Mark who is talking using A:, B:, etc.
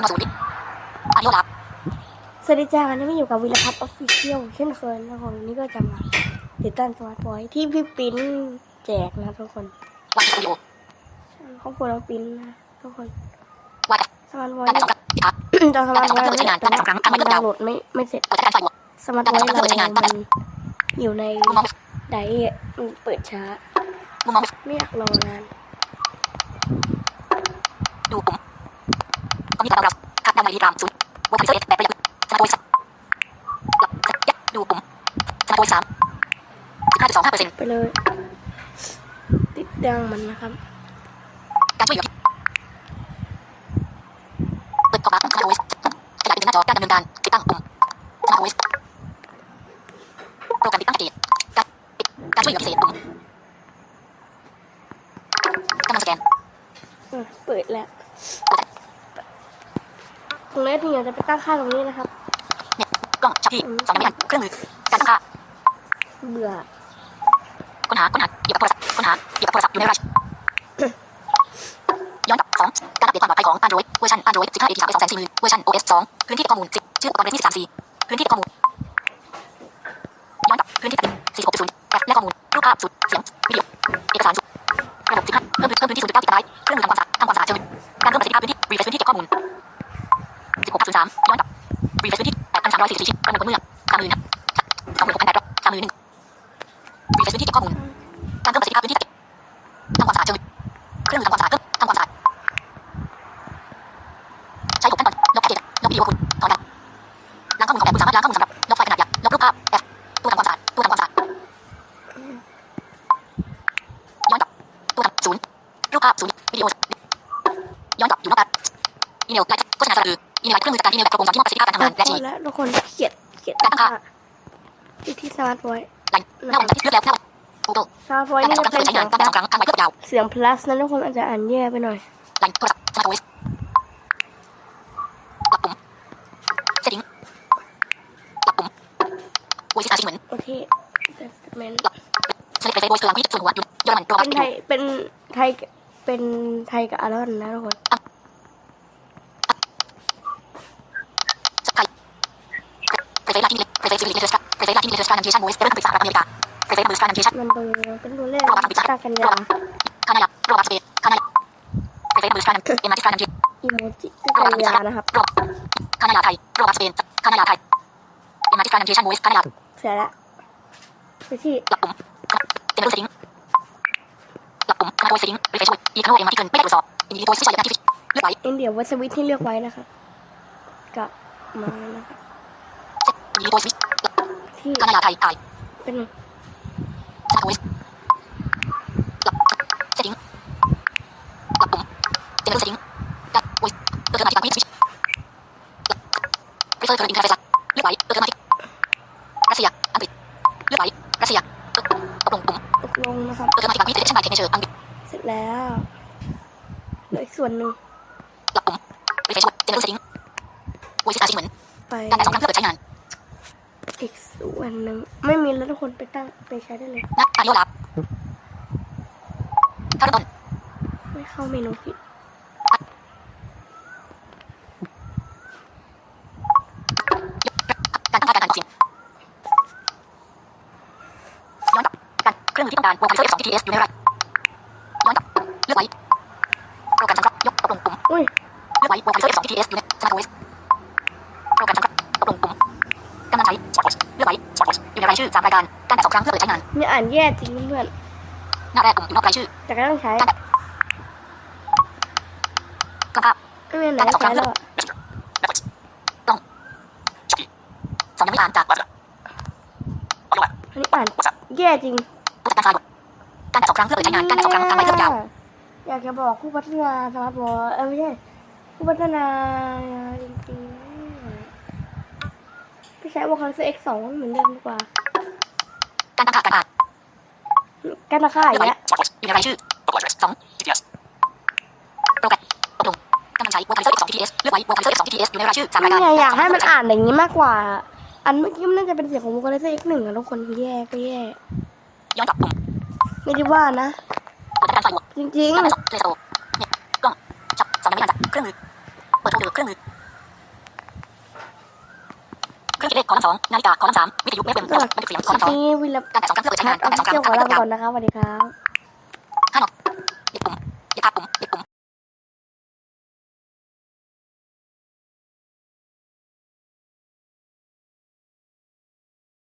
A: สวัสดีจ้าวันนี้มาอยู่กับวิรพัฒน์ออฟฟิเชียลเช่นเคยนะครับวันนี้ก็จะมาติดตั้งสมาร์ทวอยที่พี่ปิ้นแจกนะทุกคน
B: วันสตูดิโอ
A: ครอบครัวเราปิ้นนะทุกคน
B: วัน
A: สมาร์ทวอย
B: การได้สองครั้งพิทักษ์
A: จอสมาร์ทวอย
B: การได้สองครั้งใช้งานการได้สองครั้งเอาไว้เลือก
A: ดา
B: ดาว
A: น์โหลดไม่ไม่เสร็จ
B: เปิดการไฟบวก
A: สมาร์ทวอยเรามันอยู่ในไดมันเปิดช้า
B: มุมมอง
A: ไม่อยากรอนาน
B: ดูปุ่ม ก็มีการเราคัดดาวไมลีกรัมศูนย์วกพิเศษแบบประหยัดสมาร์ทโฟนหลับยัดดูปุ่มสมาโฟนสามห้าจุดสองห้าเปอร์เซ็นต์
A: ไปเลย ติดตั้งมันนะครับ
B: การช่วยเหลือเปิดขอบรับสมาร์ทโฟนขยายเป็นหน้าจอการดำเนินการติดตั้งปุ่มสมาโฟนโปรแกรมติดตั้งเกตการการช่วยเหลือพิเศษปุ่มกำลังสแกน
A: เปิดแล้ว ตรงนี้พี่อยากจะไปตั้งค่าตรงนี้นะครับ
B: เนี่ยกล้องชับที่สองนิ้วไม่ทันเครื่องมือการตั้งค่า
A: เบื่อ
B: ค้นหาค้นหาเกี่ยวกับโทรศัพท์ค้นหาเกี่ยวกับโทรศัพท์อยู่ในราชย้อนกลับสองการอัปเดตความปลอดภัยของ Android เวอร์ชัน Android 15 AT 3 2 4 0 0 0เวอร์ชัน OS 2พื้นที่เก็บข้อมูล10ชื่ออุปกรณ์เรนที่13 4พื้นที่เก็บข้อมูล 16.03ย้อนกลับ refresh พื้นที่8,344ชิ้นประเมินผลเมื่อ30,000 26,800 31,000 refresh พื้นที่เก็บข้อมูลการเพิ่มประสิทธิภาพพื้นที่เก็บทำความสะอาดเชิงลึกเครื่องมือทำความสะอาดเพิ่มทำความสะอาดใช้หกขั้นตอนลบแพ็กเกจลบวิดีโอคุณถอนกันล้างข้อมูลของแอปคุณสามารถล้างข้อมูลสำหรับลบไฟขนาดใหญ่ลบรูปภาพแอปตัวทำความสะอาดตัวทำความสะอาดย้อนกลับตัวทำศูนย์รูปภาพศูนย์วิดีโอย้อนกลับอยู่นอกการอีเมลไลน์โฆษณาสารอือ อีเมลไลน์เครื่องมือจัดการอีเมลแบบครบวงจรที่มอบประสิทธิภาพการทำงานและชีวิต
A: แล้วทุกคนเขียนเขียน
B: การตั้งค่า
A: ที่ที่สมาร์ทวอย
B: ไลน์หน้าวันที่เลือกแล้วหน้าวัน Google
A: สมาร์ทวอย
B: การ
A: นี่
B: แต่สอง
A: จะ
B: ครั้ง
A: เป็น
B: เพื่อใช้งานการแต่สองครั้งทางไว้เพื่อยาว
A: เสียง plus นะทุกคนอาจจะอ่านแย่ไปหน่อย
B: ไลน์โทรศัพท์สมาร์ทโฟนปรับปุ่มเซตติ้งปรับปุ่ม voice อาชีพเหมือน
A: โอเค assessment
B: สลิปไปเฟซ voice กลางที่ส่วนหัวอยู่เยอรมันตัว
A: เป็
B: มัน
A: นไทยเป็นไทยเป็นไทยกับอารอนนะทุกคน
B: ไทยเฟซลาที่มีเฟซซิลิเลเทอร์สเฟซลาที่มีเลเทอร์สกา รนันเทชัน voice เรื่องปรึกษากับอเมริกาเฟซนัมเบอร์สการนันเทชัน
A: มันเบอร์เป็นตัวเลขตั้งกันยา
B: คานาดาโรบัสเบคานาดาเฟซนัมเบอร์สการนันเอ็มอาร์ติสการนันเท
A: อีโมจิตั้งกันยานะครับ
B: โรคานาดาไทยโรบัสเบนคานาดาไทยเอ็มอาร์ติสการนันเทชัน voice คานาดา
A: เสร็จแล้วไปที่
B: ปรับปุ่มเซนเตอร์เซตติ้งปรับปุ่มคานาโดยเซตติ้งรีเฟรชอีกครั้งเอ็มอาร์ติเกินไม่ได้ตรวจสอบอินเลือกไว้
A: อินเดียวัสวิตที่เลือกไว้นะครับกลับมานะครับ
B: นดิโพส
A: ที่
B: คานาดาไทยไทย
A: เป็น
B: สมาร์ทโฟนปรับเซตติ้งปรับปุ่มเซนเตอร์เซตติ้งกับ voice เติมมาที่การพิจิตรเฟอร์เทอร์อินเทอร์เฟซเลือกไว้เติมมาที่รัสเซียอังกฤษเลือกไว้รัสเซียตกลงปุ่ม
A: ตกลงนะครับ
B: เติมมาที่การพิจิตรเช่นใบเทคเนเจอร์อังกฤษ
A: เสร็จแล้วเหลืออีกส่วนหนึ่ง
B: ปรับปุ่มรีเฟรชเซนเตอร์เซตติ้ง voice อาชีพเหมือน
A: ไป
B: การแต่สองครั้งเพื่อเปิดใช้งาน
A: อีกส่วนหนึ่งไม่มีแล้วทุกคนไปตั้งไปใช้ได้เลย
B: นะอาริโอลับถ้าเริ่มต้น
A: ไม่เข้าเมนูผิด
B: การตั้งค่าการอ่านออกเสียงย้อนกลับการเครื่องมือที่ต้องการวงคอมพิวเตอร์ F2 TTS อยู่ในไรย้อนกลับเลือกไว้โปรแกรมสังเคราะห์ยกตกลงปุ่ม
A: อุ้ย
B: เลือกไว้วงคอมพิวเตอร์ F2 TTS อยู่ในสมาร์ทโฟนโปรแกรมสังเคราะห์ตกลงปุ่มกำลังใช้สปอร์ตเลื อกไว้สปอร์ตอยู่ในรายชื่อสามรายการการแต่สองครั้งเพื่อเปิดใช้งาน
A: นี่อ่านแย่จริงเพื่อน
B: หน้าแรกปุ่มอยู่นอกรายชื่อ
A: แต่ก็ต้องใช้
B: การแต่กล้องภาพ
A: ไม่มีอะไรใช้แล้วอะ
B: สองยังไม่อ่านจาก
A: อันนี้อ่านแย่จริง
B: ผู้จัดการไฟล์บทการแต่สองครั้งเพื่อเปิดใช้งานการแต่สองครั้งทางไว้เพื่อยาว
A: อยากจะบอกผู้พัฒนาสมาร์ทวอลเออไม่ใช่ผู้พัฒนาจริงๆพี่ ใช้วอลคัลเซอร์ X2 เหมือนเดิมดีกว่า
B: การตั้งค่าการอ่าน
A: กันราคาอีกแล้ว
B: อยู่ในรายชื่อสองโปรแกรมตกลงกำลังใช้ Work Calendar 2 TTS เลือกไว้ Work Calendar 2 TTS อยู่ในรายชื่อสามรายการ
A: นี่ไงอยากให้มันอ่านอย่างนี้มากกว่า อันเมื่อกี้มันน่าจะเป็นเสียงของวอลคัลเซอร์ X1 อะทุกคนแย่ก็แย่
B: ย้อนกลับปุ่ม
A: ไม่ได้ว่านะ
B: เปิดการไฟล์บวก
A: จริง
B: การแต่สองเลเซอร์เน็ตกล้องจับสองยังไม่อ่านจากเครื่องมือ เปิดโชว์เดือเครื่องมือเคิเลขขอลำสองนาฬิกาขอลำสามวิทยุเว็บเว็
A: บ
B: บันทึกเสียง
A: ข
B: อลำสอง
A: วิล
B: การแต่สองครั้งเพื่อเใช้งานการแต่สองครั้ง
A: เพื่
B: อเงา
A: นนะคะสวัสดีครับ
B: ห้าหนึ่งปุ่ม